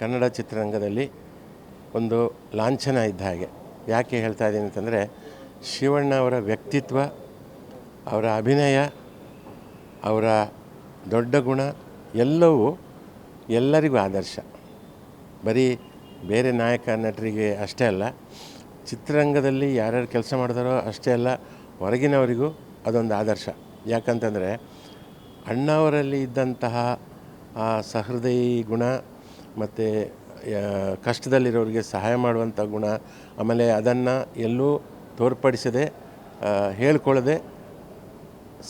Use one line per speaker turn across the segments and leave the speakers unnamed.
ಕನ್ನಡ ಚಿತ್ರರಂಗದಲ್ಲಿ ಒಂದು ಲಾಂಛನ ಇದ್ದ ಹಾಗೆ. ಯಾಕೆ ಹೇಳ್ತಾ ಇದ್ದೀನಿ ಅಂತಂದರೆ, ಶಿವಣ್ಣ ಅವರ ವ್ಯಕ್ತಿತ್ವ, ಅವರ ಅಭಿನಯ, ಅವರ ದೊಡ್ಡ ಗುಣ ಎಲ್ಲವೂ ಎಲ್ಲರಿಗೂ ಆದರ್ಶ. ಬರೀ ಬೇರೆ ನಾಯಕ ನಟರಿಗೆ ಅಷ್ಟೇ ಅಲ್ಲ, ಚಿತ್ರರಂಗದಲ್ಲಿ ಯಾರ್ಯಾರು ಕೆಲಸ ಮಾಡ್ತಾರೋ ಅಷ್ಟೇ ಅಲ್ಲ, ಹೊರಗಿನವರಿಗೂ ಅದೊಂದು ಆದರ್ಶ. ಯಾಕಂತಂದರೆ, ಅಣ್ಣವರಲ್ಲಿ ಇದ್ದಂತಹ ಆ ಸಹೃದಯಿ ಗುಣ ಮತ್ತು ಕಷ್ಟದಲ್ಲಿರೋರಿಗೆ ಸಹಾಯ ಮಾಡುವಂಥ ಗುಣ, ಆಮೇಲೆ ಅದನ್ನು ಎಲ್ಲೂ ತೋರ್ಪಡಿಸದೆ ಹೇಳ್ಕೊಳ್ಳದೆ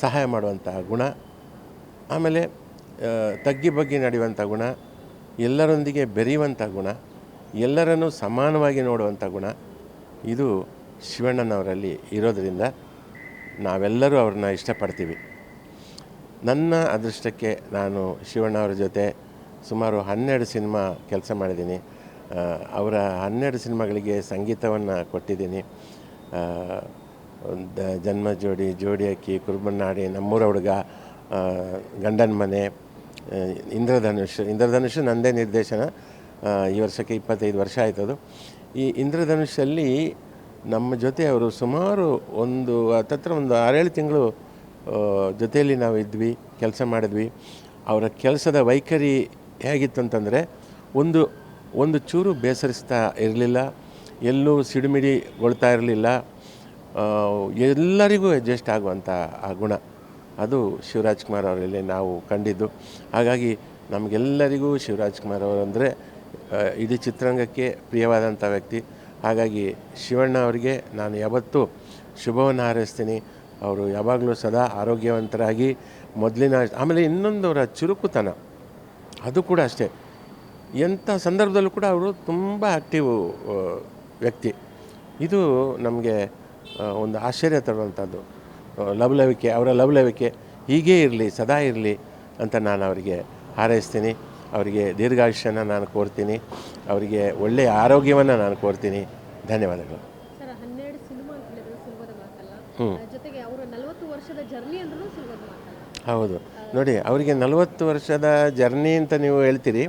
ಸಹಾಯ ಮಾಡುವಂತಹ ಗುಣ, ಆಮೇಲೆ ತಗ್ಗಿ ಬಗ್ಗಿ ನಡೆಯುವಂಥ ಗುಣ, ಎಲ್ಲರೊಂದಿಗೆ ಬೆರೆಯುವಂಥ ಗುಣ, ಎಲ್ಲರನ್ನೂ ಸಮಾನವಾಗಿ ನೋಡುವಂಥ ಗುಣ, ಇದು ಶಿವಣ್ಣನವರಲ್ಲಿ ಇರೋದರಿಂದ ನಾವೆಲ್ಲರೂ ಅವ್ರನ್ನ ಇಷ್ಟಪಡ್ತೀವಿ. ನನ್ನ ಅದೃಷ್ಟಕ್ಕೆ ನಾನು ಶಿವಣ್ಣ ಅವರ ಜೊತೆ ಸುಮಾರು ಹನ್ನೆರಡು ಸಿನಿಮಾ ಕೆಲಸ ಮಾಡಿದ್ದೀನಿ. ಅವರ ಹನ್ನೆರಡು ಸಿನಿಮಾಗಳಿಗೆ ಸಂಗೀತವನ್ನು ಕೊಟ್ಟಿದ್ದೀನಿ. ದ ಜನ್ಮ ಜೋಡಿ ಜೋಡಿ ಅಕ್ಕಿ, ಕುರುಬನ್ನಾಡಿ, ನಮ್ಮೂರ ಹುಡುಗ ಗಂಡನ ಮನೆ ಇಂದ್ರಧನುಷ್. ಇಂದ್ರಧನುಷ್ ನಂದೇ ನಿರ್ದೇಶನ. ಈ ವರ್ಷಕ್ಕೆ ಇಪ್ಪತ್ತೈದು ವರ್ಷ ಆಯ್ತದು ಈ ಇಂದ್ರಧನುಷಲ್ಲಿ ನಮ್ಮ ಜೊತೆ ಅವರು ಸುಮಾರು ಒಂದು, ಹತ್ತತ್ರ ಒಂದು ಆರೇಳು ತಿಂಗಳು ಜೊತೆಯಲ್ಲಿ ನಾವು ಇದ್ವಿ, ಕೆಲಸ ಮಾಡಿದ್ವಿ. ಅವರ ಕೆಲಸದ ವೈಖರಿ ಹೇಗಿತ್ತು ಅಂತಂದರೆ ಒಂದು ಒಂದು ಚೂರು ಬೇಸರಿಸ್ತಾ ಇರಲಿಲ್ಲ, ಎಲ್ಲೂ ಸಿಡಿಮಿಡಿಗೊಳ್ತಾ ಇರಲಿಲ್ಲ ಎಲ್ಲರಿಗೂ ಅಡ್ಜಸ್ಟ್ ಆಗುವಂಥ ಆ ಗುಣ. ಅದು ಶಿವರಾಜ್ ಕುಮಾರ್ ಅವರಲ್ಲಿ ನಾವು ಕಂಡಿದ್ದು. ಹಾಗಾಗಿ ನಮಗೆಲ್ಲರಿಗೂ ಶಿವರಾಜ್ ಕುಮಾರ್ ಅವರಂದರೆ ಇಡೀ ಚಿತ್ರರಂಗಕ್ಕೆ ಪ್ರಿಯವಾದಂಥ ವ್ಯಕ್ತಿ. ಹಾಗಾಗಿ ಶಿವಣ್ಣ ಅವರಿಗೆ ನಾನು ಯಾವತ್ತೂ ಶುಭವನ್ನು ಹಾರೈಸ್ತೀನಿ. ಅವರು ಯಾವಾಗಲೂ ಸದಾ ಆರೋಗ್ಯವಂತರಾಗಿ ಮೊದಲಿನ, ಆಮೇಲೆ ಇನ್ನೊಂದು ಅವರ ಚುರುಕುತನ. ಅದು ಕೂಡ ಅಷ್ಟೇ. ಎಂಥ ಸಂದರ್ಭದಲ್ಲೂ ಕೂಡ ಅವರು ತುಂಬ ಆ್ಯಕ್ಟಿವ್ ವ್ಯಕ್ತಿ. ಇದು ನಮಗೆ ಒಂದು ಆಶ್ಚರ್ಯ ತರುವಂಥದ್ದು. ಲವ್ಲವಿಕೆ ಅವರ ಲವಲವಿಕೆ ಹೀಗೇ ಇರಲಿ ಸದಾ ಇರಲಿ ಅಂತ ನಾನು ಅವರಿಗೆ ಹಾರೈಸ್ತೀನಿ. ಅವರಿಗೆ ದೀರ್ಘಾಯುಷ್ಯನ ನಾನು ಕೋರ್ತೀನಿ. ಅವರಿಗೆ ಒಳ್ಳೆಯ ಆರೋಗ್ಯವನ್ನು ನಾನು ಕೋರ್ತೀನಿ. ಧನ್ಯವಾದಗಳು.
ಹ್ಞೂ
ಹೌದು. ನೋಡಿ, ಅವರಿಗೆ ನಲವತ್ತು ವರ್ಷದ ಜರ್ನಿ ಅಂತ ನೀವು ಹೇಳ್ತೀರಿ.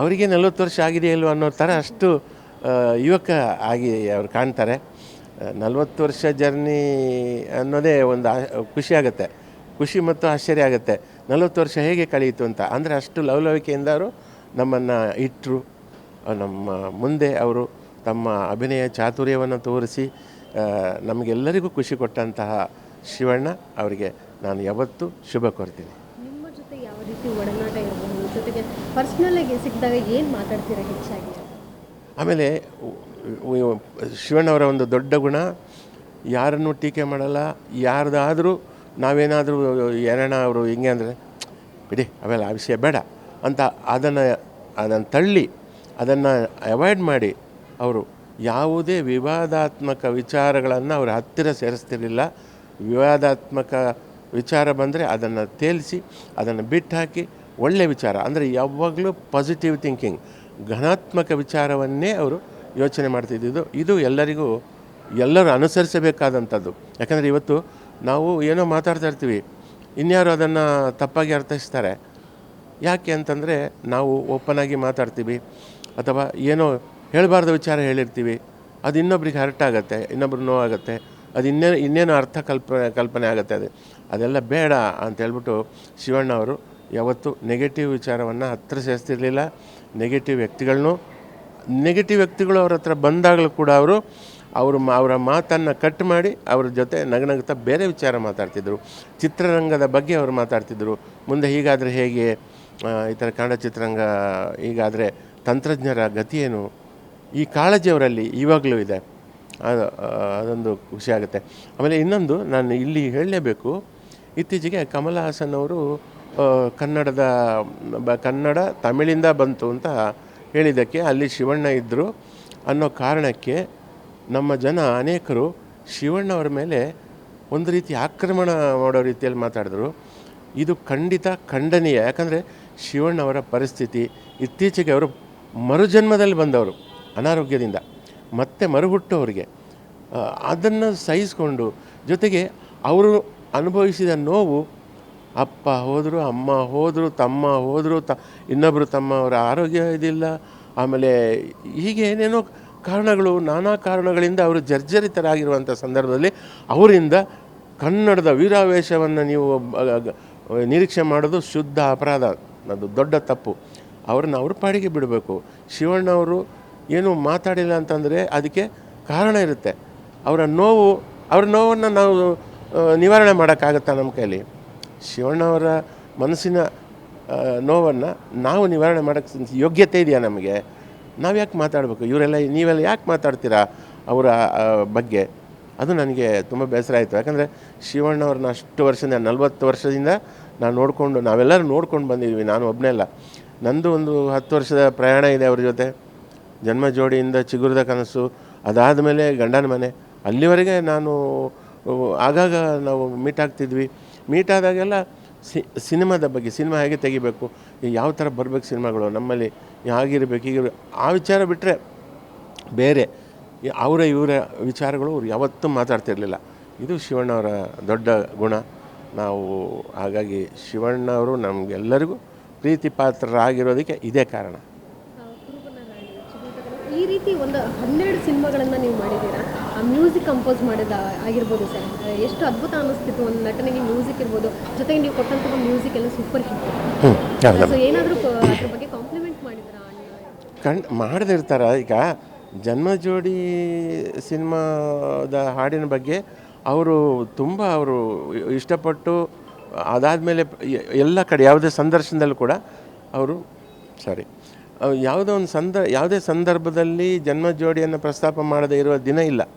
ಅವರಿಗೆ ನಲವತ್ತು ವರ್ಷ ಆಗಿದೆ ಇಲ್ವ ಅನ್ನೋ ಥರ ಅಷ್ಟು ಯುವಕ ಆಗಿ ಅವ್ರು ಕಾಣ್ತಾರೆ. ನಲವತ್ತು ವರ್ಷ ಜರ್ನಿ ಅನ್ನೋದೇ ಒಂದು ಖುಷಿ ಆಗುತ್ತೆ. ಖುಷಿ ಮತ್ತು ಆಶ್ಚರ್ಯ ಆಗುತ್ತೆ. ನಲವತ್ತು ವರ್ಷ ಹೇಗೆ ಕಳೆಯಿತು ಅಂತ. ಅಂದರೆ ಅಷ್ಟು ಲವಲವಿಕೆಯಿಂದ ಅವರು ನಮ್ಮನ್ನು ಇಟ್ಟರು ನಮ್ಮ ಮುಂದೆ ಅವರು ತಮ್ಮ ಅಭಿನಯ ಚಾತುರ್ಯವನ್ನು ತೋರಿಸಿ ನಮಗೆಲ್ಲರಿಗೂ ಖುಷಿ ಕೊಟ್ಟಂತಹ ಶಿವಣ್ಣ ಅವರಿಗೆ ನಾನು ಯಾವತ್ತೂ ಶುಭ ಕೋರ್ತೀನಿ.
ನಿಮ್ಮ ಜೊತೆ ಯಾವ ರೀತಿ ಒಡನಾಟ ಇರಬಹುದು ಜೊತೆಗೆ ಸಿಕ್ಕಿದಾಗ ಏನು ಮಾತಾಡ್ತೀರಾ ಹೆಚ್ಚಾಗಿ?
ಆಮೇಲೆ ಶಿವಣ್ಣವರ ಒಂದು ದೊಡ್ಡ ಗುಣ ಯಾರನ್ನು ಟೀಕೆ ಮಾಡಲ್ಲ ಯಾರ್ದಾದರೂ ನಾವೇನಾದರೂ ಏನಣ್ಣ ಅವರು ಹಿಂಗೆ ಅಂದರೆ ಬಿಡಿ ಅವೆಲ್ಲ ಆ ವಿಷಯ ಬೇಡ ಅಂತ ಅದನ್ನು ಅದನ್ನು ತಳ್ಳಿ ಅದನ್ನು ಅವಾಯ್ಡ್ ಮಾಡಿ ಅವರು ಯಾವುದೇ ವಿವಾದಾತ್ಮಕ ವಿಚಾರಗಳನ್ನು ಅವರ ಹತ್ತಿರ ಸೇರಿಸ್ತಿರಲಿಲ್ಲ. ವಿವಾದಾತ್ಮಕ ವಿಚಾರ ಬಂದರೆ ಅದನ್ನು ತೇಲಿಸಿ, ಅದನ್ನು ಬಿಟ್ಟು ಹಾಕಿ ಒಳ್ಳೆಯ ವಿಚಾರ. ಅಂದರೆ ಯಾವಾಗಲೂ ಪಾಸಿಟಿವ್ ಥಿಂಕಿಂಗ್ ಘನಾತ್ಮಕ ವಿಚಾರವನ್ನೇ ಅವರು ಯೋಚನೆ ಮಾಡ್ತಿದ್ದಿದ್ದು ಇದು ಎಲ್ಲರಿಗೂ, ಎಲ್ಲರೂ ಅನುಸರಿಸಬೇಕಾದಂಥದ್ದು ಯಾಕಂದರೆ ಇವತ್ತು ನಾವು ಏನೋ ಮಾತಾಡ್ತಾ ಇರ್ತೀವಿ, ಇನ್ಯಾರು ಅದನ್ನು ತಪ್ಪಾಗಿ ಅರ್ಥೈಸ್ತಾರೆ. ಯಾಕೆ ಅಂತಂದರೆ ನಾವು ಓಪನ್ ಆಗಿ ಮಾತಾಡ್ತೀವಿ, ಅಥವಾ ಏನೋ ಹೇಳಬಾರ್ದ ವಿಚಾರ ಹೇಳಿರ್ತೀವಿ, ಅದು ಇನ್ನೊಬ್ರಿಗೆ ಹರ್ಟ್ ಆಗುತ್ತೆ, ಇನ್ನೊಬ್ರು ನೋವಾಗುತ್ತೆ. ಅದು ಇನ್ನೇನು ಇನ್ನೇನು ಅರ್ಥ ಕಲ್ಪನೆ ಕಲ್ಪನೆ ಆಗುತ್ತೆ ಅದು. ಅದೆಲ್ಲ ಬೇಡ ಅಂತ ಹೇಳ್ಬಿಟ್ಟು ಶಿವಣ್ಣ ಅವರು ಯಾವತ್ತೂ ನೆಗೆಟಿವ್ ವಿಚಾರವನ್ನು ಹತ್ತಿರ ಸೇರಿಸ್ತಿರ್ಲಿಲ್ಲ. ನೆಗೆಟಿವ್ ವ್ಯಕ್ತಿಗಳನ್ನೂ ನೆಗೆಟಿವ್ ವ್ಯಕ್ತಿಗಳು ಅವ್ರ ಹತ್ರ ಬಂದಾಗಲೂ ಕೂಡ ಅವರು ಅವರು ಅವರ ಮಾತನ್ನು ಕಟ್ ಮಾಡಿ ಅವ್ರ ಜೊತೆ ನಗನಗ್ತಾ ಬೇರೆ ವಿಚಾರ ಮಾತಾಡ್ತಿದ್ರು. ಚಿತ್ರರಂಗದ ಬಗ್ಗೆ ಅವರು ಮಾತಾಡ್ತಿದ್ರು. ಮುಂದೆ ಹೀಗಾದರೆ ಹೇಗೆ? ಈ ಥರ ಕನ್ನಡ ಚಿತ್ರರಂಗ ಈಗಾದರೆ ತಂತ್ರಜ್ಞರ ಗತಿ ಏನು? ಈ ಕಾಳಜಿ ಅವರಲ್ಲಿ ಇವಾಗಲೂ ಇದೆ. ಅದು ಅದೊಂದು ಖುಷಿ ಆಗುತ್ತೆ. ಆಮೇಲೆ ಇನ್ನೊಂದು ನಾನು ಇಲ್ಲಿ ಹೇಳಲೇಬೇಕು, ಇತ್ತೀಚೆಗೆ ಕಮಲ ಹಾಸನ್ ಅವರು ಕನ್ನಡದ, ಬ, ಕನ್ನಡ ತಮಿಳಿಂದ ಬಂತು ಅಂತ ಹೇಳಿದ್ದಕ್ಕೆ ಅಲ್ಲಿ ಶಿವಣ್ಣ ಇದ್ದರು ಅನ್ನೋ ಕಾರಣಕ್ಕೆ ನಮ್ಮ ಜನ ಅನೇಕರು ಶಿವಣ್ಣವ್ರ ಮೇಲೆ ಒಂದು ರೀತಿ ಆಕ್ರಮಣ ಮಾಡೋ ರೀತಿಯಲ್ಲಿ ಮಾತಾಡಿದ್ರು. ಇದು ಖಂಡಿತ ಖಂಡನೀಯ, ಯಾಕಂದರೆ ಶಿವಣ್ಣವರ ಪರಿಸ್ಥಿತಿ, ಇತ್ತೀಚೆಗೆ ಅವರು ಮರುಜನ್ಮದಲ್ಲಿ ಬಂದವರು ಅನಾರೋಗ್ಯದಿಂದ. ಮತ್ತೆ ಮರುಹುಟ್ಟೋರಿಗೆ ಅದನ್ನು ಸಹಿಸಿಕೊಂಡು, ಜೊತೆಗೆ ಅವರು ಅನುಭವಿಸಿದ ನೋವು, ಅಪ್ಪ ಹೋದರು, ಅಮ್ಮ ಹೋದರು, ತಮ್ಮ ಹೋದರು, ತ ಇನ್ನೊಬ್ಬರು ತಮ್ಮ ಅವರ ಆರೋಗ್ಯ ಇದಿಲ್ಲ, ಆಮೇಲೆ ಹೀಗೆ ಏನೇನೋ ಕಾರಣಗಳು, ನಾನಾ ಕಾರಣಗಳಿಂದ ಅವರು ಜರ್ಜರಿತರಾಗಿರುವಂಥ ಸಂದರ್ಭದಲ್ಲಿ ಅವರಿಂದ ಕನ್ನಡದ ವೀರಾವೇಶವನ್ನು ನೀವು ನಿರೀಕ್ಷೆ ಮಾಡೋದು ಶುದ್ಧ ಅಪರಾಧ, ಅದು ದೊಡ್ಡ ತಪ್ಪು. ಅವ್ರನ್ನ ಅವ್ರ ಪಾಡಿಗೆ ಬಿಡಬೇಕು. ಶಿವಣ್ಣವರು ಏನು ಮಾತಾಡಿಲ್ಲ ಅಂತಂದರೆ ಅದಕ್ಕೆ ಕಾರಣ ಇರುತ್ತೆ. ಅವರ ನೋವು, ಅವರ ನೋವನ್ನು ನಾವು ನಿವಾರಣೆ ಮಾಡೋಕ್ಕಾಗತ್ತಾ ನಮ್ಮ ಕೈಲಿ ಶಿವಣ್ಣವರ ಮನಸ್ಸಿನ ನೋವನ್ನು ನಾವು ನಿವಾರಣೆ ಮಾಡೋಕ್ಕೆ ಯೋಗ್ಯತೆ ಇದೆಯಾ ನಮಗೆ? ನಾವು ಯಾಕೆ ಮಾತಾಡಬೇಕು? ಇವರೆಲ್ಲ ನೀವೆಲ್ಲ ಯಾಕೆ ಮಾತಾಡ್ತೀರಾ ಅವರ ಬಗ್ಗೆ? ಅದು ನನಗೆ ತುಂಬ ಬೇಸರ ಆಯಿತು. ಯಾಕಂದರೆ ಶಿವಣ್ಣವ್ರನ್ನ ಅಷ್ಟು ವರ್ಷದಿಂದ, ನಲ್ವತ್ತು ವರ್ಷದಿಂದ ನಾನು ನೋಡಿಕೊಂಡು, ನಾವೆಲ್ಲರೂ ನೋಡ್ಕೊಂಡು ಬಂದಿದ್ವಿ. ನಾನು ಒಬ್ಬನೇ ಅಲ್ಲ. ನಂದು ಒಂದು ಹತ್ತು ವರ್ಷದ ಪ್ರಯಾಣ ಇದೆ ಅವ್ರ ಜೊತೆ. ಜನ್ಮ ಜೋಡಿಯಿಂದ ಚಿಗುರದ ಕನಸು, ಅದಾದ ಮೇಲೆ ಗಂಡನ ಮನೆ. ಅಲ್ಲಿವರೆಗೆ ನಾನು ಆಗಾಗ ನಾವು ಮೀಟ್ ಆಗ್ತಿದ್ವಿ ಮೀಟ್ ಆದಾಗೆಲ್ಲ ಸಿ, ಸಿನಿಮಾದ ಬಗ್ಗೆ, ಸಿನಿಮಾ ಹೇಗೆ ತೆಗಿಬೇಕು ಯಾವ ಥರ ಬರಬೇಕು ಸಿನಿಮಾಗಳು, ನಮ್ಮಲ್ಲಿ ಆಗಿರಬೇಕು ಹೀಗಿರ್ಬೇಕು, ಆ ವಿಚಾರ ಬಿಟ್ಟರೆ ಬೇರೆ. ಅವರ, ಇವರ ವಿಚಾರಗಳು ಅವ್ರು ಯಾವತ್ತೂ ಮಾತಾಡ್ತಿರಲಿಲ್ಲ. ಇದು ಶಿವಣ್ಣವರ ದೊಡ್ಡ ಗುಣ. ನಾವು ಹಾಗಾಗಿ ಶಿವಣ್ಣವರು ನಮಗೆಲ್ಲರಿಗೂ ಪ್ರೀತಿ ಪಾತ್ರರಾಗಿರೋದಕ್ಕೆ ಇದೇ ಕಾರಣ
ಆ, ಕುರುಬನ ರಾಣಿ, ಚಿಗುರುಟ ಈ ರೀತಿ ಒಂದು ಹನ್ನೆರಡು ಸಿನಿಮಾಗಳನ್ನು ನೀವು ಮಾಡಿದ್ದೀರಾ? ಆ ಮ್ಯೂಸಿಕ್ ಕಂಪೋಸ್ ಮಾಡಿದ ಆಗಿರ್ಬೋದು ಸರ್. ಎಷ್ಟು ಅದ್ಭುತ ಅನ್ನಿಸ್ತಿತ್ತು. ಒಂದು ನಟನೆಗೆ ಮ್ಯೂಸಿಕ್ ಇರ್ಬೋದು. ಜೊತೆಗೆ ನೀವು ಕೊಟ್ಟಂತಹ ಮ್ಯೂಸಿಕ್ ಎಲ್ಲ ಸೂಪರ್ ಹಿಟ್ ಸೊ ಏನಾದರೂ ಅದ್ರ ಬಗ್ಗೆ ಕಾಂಪ್ಲಿಮೆಂಟ್ ಮಾಡಿದ್ರಾ
ಕಣ್ ಮಾಡದಿರ್ತಾರ ಈಗ ಜನ್ಮ ಜೋಡಿ ಸಿನಿಮಾದ ಹಾಡಿನ ಬಗ್ಗೆ ಅವರು ತುಂಬ ಅವರು ಇಷ್ಟಪಟ್ಟು ಅದಾದಮೇಲೆ ಎಲ್ಲ ಕಡೆ ಯಾವುದೇ ಸಂದರ್ಶನದಲ್ಲೂ ಕೂಡ ಅವರು ಸಾರಿ ಯಾವುದೋ ಒಂದು ಸಂದ, ಯಾವುದೇ ಸಂದರ್ಭದಲ್ಲಿ ಜನ್ಮ ಜೋಡಿಯನ್ನು ಪ್ರಸ್ತಾಪ ಮಾಡದೇ ಇರುವ ದಿನ ಇಲ್ಲ.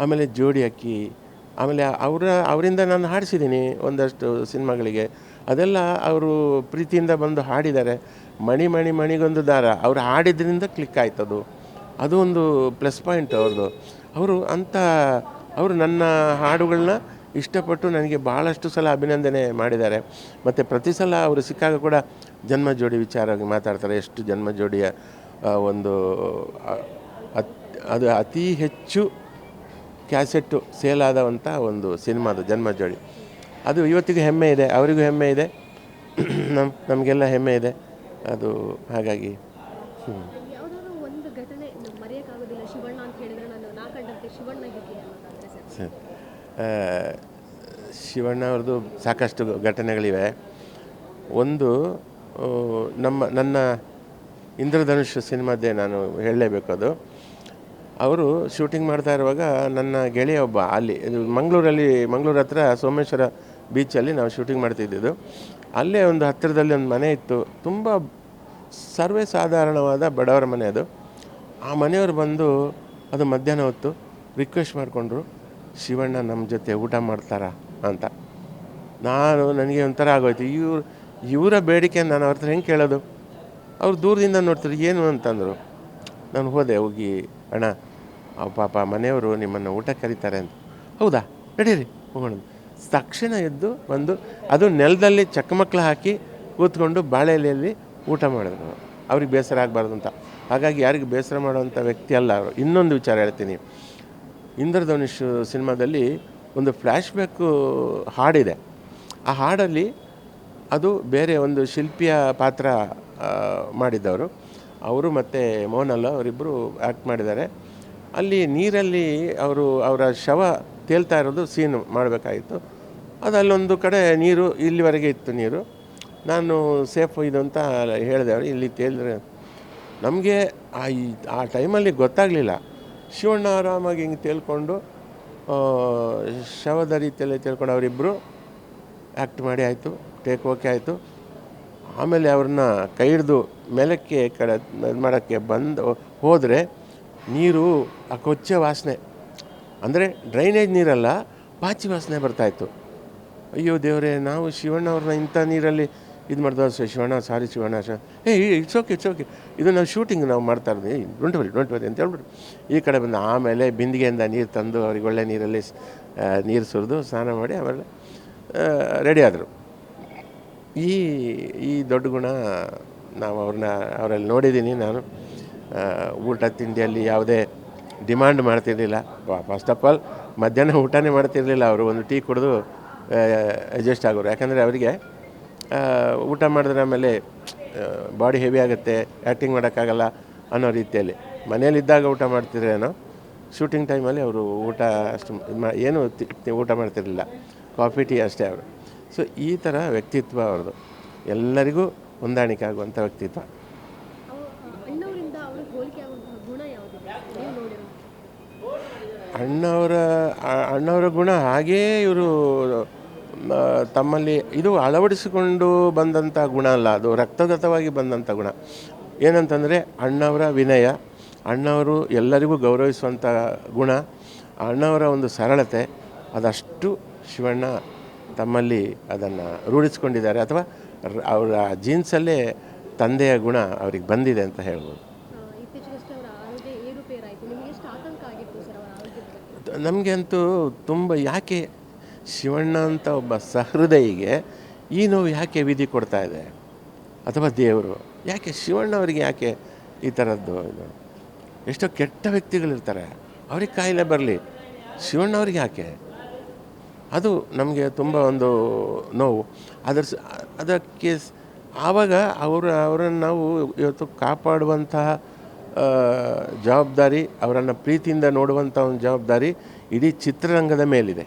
ಆಮೇಲೆ ಜೋಡಿ ಅಕ್ಕಿ, ಆಮೇಲೆ ಅವರ, ಅವರಿಂದ ನಾನು ಹಾಡಿಸಿದ್ದೀನಿ ಒಂದಷ್ಟು ಸಿನಿಮಾಗಳಿಗೆ. ಅದೆಲ್ಲ ಅವರು ಪ್ರೀತಿಯಿಂದ ಬಂದು ಹಾಡಿದ್ದಾರೆ. ಮಣಿ ಮಣಿ, ಮಣಿಗೊಂದು ದಾರ. ಅವರು ಹಾಡಿದ್ರಿಂದ ಕ್ಲಿಕ್ ಆಯ್ತದು. ಅದು ಒಂದು ಪ್ಲಸ್ ಪಾಯಿಂಟ್ ಅವ್ರದ್ದು. ಅವರು ಅಂಥ, ಅವರು ನನ್ನ ಹಾಡುಗಳನ್ನ ಇಷ್ಟಪಟ್ಟು ನನಗೆ ಭಾಳಷ್ಟು ಸಲ ಅಭಿನಂದನೆ ಮಾಡಿದ್ದಾರೆ. ಮತ್ತು ಪ್ರತಿ ಸಲ ಅವರು ಸಿಕ್ಕಾಗ ಕೂಡ ಜನ್ಮ ಜೋಡಿ ವಿಚಾರವಾಗಿ ಮಾತಾಡ್ತಾರೆ. ಎಷ್ಟು ಜನ್ಮ ಜೋಡಿಯ ಒಂದು ಅತ್- ಅದು ಅತಿ ಹೆಚ್ಚು ಕ್ಯಾಸೆಟ್ಟು ಸೇಲ್ ಆದವಂಥ ಒಂದು ಸಿನಿಮಾದು ಜನ್ಮ ಜೋಡಿ. ಅದು ಇವತ್ತಿಗೂ ಹೆಮ್ಮೆ ಇದೆ ಅವರಿಗೂ ಹೆಮ್ಮೆ ಇದೆ. ನಮ್ಮ ನಮಗೆಲ್ಲ ಹೆಮ್ಮೆ ಇದೆ. ಅದು ಹಾಗಾಗಿ ಹ್ಞೂ
ಸರ್.
ಶಿವಣ್ಣ ಅವ್ರದ್ದು ಸಾಕಷ್ಟು ಘಟನೆಗಳಿವೆ. ಒಂದು ನಮ್ಮ, ನನ್ನ ಇಂದ್ರಧನುಷ್ ಸಿನಿಮಾದ್ದೇ ನಾನು ಹೇಳಲೇಬೇಕು ಅದು. ಅವರು ಶೂಟಿಂಗ್ ಮಾಡ್ತಾ ಇರುವಾಗ ನನ್ನ ಗೆಳೆಯ ಒಬ್ಬ ಅಲ್ಲಿ ಮಂಗಳೂರಲ್ಲಿ, ಮಂಗಳೂರು ಹತ್ರ ಸೋಮೇಶ್ವರ ಬೀಚಲ್ಲಿ ನಾವು ಶೂಟಿಂಗ್ ಮಾಡ್ತಿದ್ದಿದ್ದು. ಅಲ್ಲೇ ಒಂದು ಹತ್ತಿರದಲ್ಲಿ ಒಂದು ಮನೆ ಇತ್ತು. ತುಂಬ ಸರ್ವೇ ಸಾಧಾರಣವಾದ ಬಡವರ ಮನೆ ಅದು. ಆ ಮನೆಯವರು ಬಂದು ಅದು ಮಧ್ಯಾಹ್ನ ಹೊತ್ತು ರಿಕ್ವೆಸ್ಟ್ ಮಾಡಿಕೊಂಡ್ರು. ಶಿವಣ್ಣ ನಮ್ಮ ಜೊತೆ ಊಟ ಮಾಡ್ತಾರಾ ಅಂತ. ನಾನು ನನಗೆ ಒಂಥರ ಆಗೋಯ್ತು. ಇವ್ರು, ಇವರ ಬೇಡಿಕೆ ನಾನು ಅವ್ರ ಹತ್ರ ಹೆಂಗೆ ಕೇಳೋದು? ಅವ್ರು ದೂರದಿಂದ ನೋಡ್ತಾರೆ, ಏನು ಅಂತಂದರು. ನಾನು ಹೋದೆ, ಹೋಗಿ, ಅಣ್ಣ ಪಾಪ ಮನೆಯವರು ನಿಮ್ಮನ್ನು ಊಟ ಕರೀತಾರೆ ಅಂತ. ಹೌದಾ? ನಡೀರಿ, ಹೋಗೋಣ. ತಕ್ಷಣ ಎದ್ದು ಬಂದು, ಅದು ನೆಲದಲ್ಲಿ ಚಕ್ಕಮಕ್ಳು ಹಾಕಿ ಕೂತ್ಕೊಂಡು ಬಾಳೆ ಎಲೆಯಲ್ಲಿ ಊಟ ಮಾಡಿದ್ರು. ಅವ್ರಿಗೆ ಬೇಸರ ಆಗಬಾರ್ದು ಅಂತ. ಹಾಗಾಗಿ ಯಾರಿಗೆ ಬೇಸರ ಮಾಡುವಂಥ ವ್ಯಕ್ತಿ ಅಲ್ಲ ಅವರು. ಇನ್ನೊಂದು ವಿಚಾರ ಹೇಳ್ತೀನಿ. ಇಂದ್ರಧನುಷ್ ಸಿನಿಮಾದಲ್ಲಿ ಒಂದು ಫ್ಲ್ಯಾಶ್ ಬ್ಯಾಕ್ ಹಾಡಿದೆ. ಆ ಹಾಡಲ್ಲಿ ಅದು ಬೇರೆ ಒಂದು ಶಿಲ್ಪಿಯ ಪಾತ್ರ ಮಾಡಿದ್ದವರು ಅವರು ಮತ್ತು ಮೋಹನಲ್ಲ ಅವರಿಬ್ಬರು ಆ್ಯಕ್ಟ್ ಮಾಡಿದ್ದಾರೆ. ಅಲ್ಲಿ ನೀರಲ್ಲಿ ಅವರು ಅವರ ಶವ ತೇಲ್ತಾ ಇರೋದು ಸೀನ್ ಮಾಡಬೇಕಾಗಿತ್ತು. ಅದು ಅಲ್ಲೊಂದು ಕಡೆ ನೀರು ಇಲ್ಲಿವರೆಗೆ ಇತ್ತು ನೀರು. ನಾನು ಸೇಫ್ ಇದು ಅಂತ ಹೇಳಿದೆ, ಅವರು ಇಲ್ಲಿ ತೇಲಿದ್ರೆ. ನಮಗೆ ಆ ಆ ಟೈಮಲ್ಲಿ ಗೊತ್ತಾಗಲಿಲ್ಲ. ಶಿವಣ್ಣ ಆರಾಮಾಗಿ ಹಿಂಗೆ ತೇಲ್ಕೊಂಡು ಶವದ ರೀತಿಯಲ್ಲಿ ತೇಲ್ಕೊಂಡು ಅವರಿಬ್ಬರು ಆ್ಯಕ್ಟ್ ಮಾಡಿ ಆಯಿತು ಟೇಕ್ ಓಕೆ ಆಯಿತು. ಆಮೇಲೆ ಅವ್ರನ್ನ ಕೈ ಹಿಡಿದು ಮೇಲಕ್ಕೆ ಕಡೆ ಇದು ಮಾಡೋಕ್ಕೆ ಬಂದು ಹೋದರೆ ನೀರು ಆ ಕೊಚ್ಚ ವಾಸನೆ. ಅಂದರೆ ಡ್ರೈನೇಜ್ ನೀರಲ್ಲ, ಪಾಚಿ ವಾಸನೆ ಬರ್ತಾಯಿತ್ತು ಅಯ್ಯೋ ದೇವರೇ, ನಾವು ಶಿವಣ್ಣ ಅವ್ರನ್ನ ಇಂಥ ನೀರಲ್ಲಿ ಇದು ಮಾಡ್ದೋ ಶಿವಣ್ಣ, ಸಾರಿ ಶಿವಣ್ಣ, ಶ. ಏ ಇಟ್ಸ್ ಓಕೆ ಇಟ್ಸ್ ಓಕೆ ಇದು ನಾವು ಶೂಟಿಂಗ್ ನಾವು ಮಾಡ್ತಾ ಇರೋದು. ಡೊಂಟ್ ವರಿ ಡೊಂಟ್ ವರಿ ಅಂತ ಹೇಳ್ಬಿಟ್ಟು ಈ ಕಡೆ ಬಂದು ಆಮೇಲೆ ಬಿಂದಿಗೆಯಿಂದ ನೀರು ತಂದು ಅವ್ರಿಗೆ ಒಳ್ಳೆ ನೀರಲ್ಲಿ ನೀರು ಸುರಿದು ಸ್ನಾನ ಮಾಡಿ ಆಮೇಲೆ ರೆಡಿ ಆದರು. ಈ ಈ ದೊಡ್ಡ ಗುಣ ನಾವು ಅವ್ರನ್ನ, ಅವರಲ್ಲಿ ನೋಡಿದ್ದೀನಿ ನಾನು. ಊಟ ತಿಂಡಿಯಲ್ಲಿ ಯಾವುದೇ ಡಿಮ್ಯಾಂಡ್ ಮಾಡ್ತಿರಲಿಲ್ಲ. ಫಸ್ಟ್ ಆಫ್ ಆಲ್ ಮಧ್ಯಾಹ್ನ ಊಟನೇ ಮಾಡ್ತಿರಲಿಲ್ಲ. ಅವರು ಒಂದು ಟೀ ಕುಡಿದು ಅಡ್ಜಸ್ಟ್ ಆಗೋರು. ಯಾಕಂದರೆ ಅವರಿಗೆ ಊಟ ಮಾಡಿದ್ರೆ ಆಮೇಲೆ ಬಾಡಿ ಹೆವಿ ಆಗುತ್ತೆ ಆ್ಯಕ್ಟಿಂಗ್ ಮಾಡೋಕ್ಕಾಗಲ್ಲ ಅನ್ನೋ ರೀತಿಯಲ್ಲಿ. ಮನೇಲಿದ್ದಾಗ ಊಟ ಮಾಡ್ತಿದ್ರೇನೋ ಶೂಟಿಂಗ್ ಟೈಮಲ್ಲಿ ಅವರು ಊಟ ಅಷ್ಟು ಏನು ಊಟ ಮಾಡ್ತಿರಲಿಲ್ಲ. ಕಾಫಿ ಟೀ ಅಷ್ಟೇ ಅವರು. ಸೊ ಈ ಥರ ವ್ಯಕ್ತಿತ್ವ ಅವ್ರದ್ದು. ಎಲ್ಲರಿಗೂ ಹೊಂದಾಣಿಕೆ ಆಗುವಂಥ ವ್ಯಕ್ತಿತ್ವ. ಅಣ್ಣವರ ಅಣ್ಣವರ ಗುಣ ಹಾಗೇ ಇವರು ತಮ್ಮಲ್ಲಿ ಇದು ಅಳವಡಿಸಿಕೊಂಡು ಬಂದಂಥ ಗುಣ ಅಲ್ಲ ಅದು ರಕ್ತಗತವಾಗಿ ಬಂದಂಥ ಗುಣ. ಏನಂತಂದರೆ ಅಣ್ಣವರ ವಿನಯ ಅಣ್ಣವರು ಎಲ್ಲರಿಗೂ ಗೌರವಿಸುವಂಥ ಗುಣ ಅಣ್ಣವರ ಒಂದು ಸರಳತೆ ಅದಷ್ಟು ಶಿವಣ್ಣ ತಮ್ಮಲ್ಲಿ ಅದನ್ನು ರೂಢಿಸ್ಕೊಂಡಿದ್ದಾರೆ ಅಥವಾ ಅವರ ಜೀನ್ಸಲ್ಲೇ ತಂದೆಯ ಗುಣ ಅವ್ರಿಗೆ ಬಂದಿದೆ ಅಂತ ಹೇಳ್ಬೋದು.
ನಮಗೆ
ಅಂತೂ ತುಂಬ ಯಾಕೆ ಶಿವಣ್ಣ ಅಂತ ಒಬ್ಬ ಸಹೃದಯಿಗೆ, ಈ ನೋವು ಯಾಕೆ ವಿಧಿ ಕೊಡ್ತಾ ಇದೆ? ಅಥವಾ ದೇವರು, ಯಾಕೆ ಶಿವಣ್ಣ ಅವರಿಗೆ ಯಾಕೆ ಈ ಥರದ್ದು ಇದು? ಎಷ್ಟೋ ಕೆಟ್ಟ ವ್ಯಕ್ತಿಗಳಿರ್ತಾರೆ. ಅವ್ರಿಗೆ ಕಾಯಿಲೆ ಬರಲಿ. ಶಿವಣ್ಣವ್ರಿಗೆ ಯಾಕೆ? ಅದು ನಮಗೆ ತುಂಬ ಒಂದು ನೋವು. ಅದರ ಅದಕ್ಕೆ ಆವಾಗ ಅವರು, ಅವರನ್ನು ನಾವು ಇವತ್ತು ಕಾಪಾಡುವಂತಹ ಜವಾಬ್ದಾರಿ, ಅವರನ್ನು ಪ್ರೀತಿಯಿಂದ ನೋಡುವಂಥ ಒಂದು ಜವಾಬ್ದಾರಿ ಇಡೀ ಚಿತ್ರರಂಗದ ಮೇಲಿದೆ.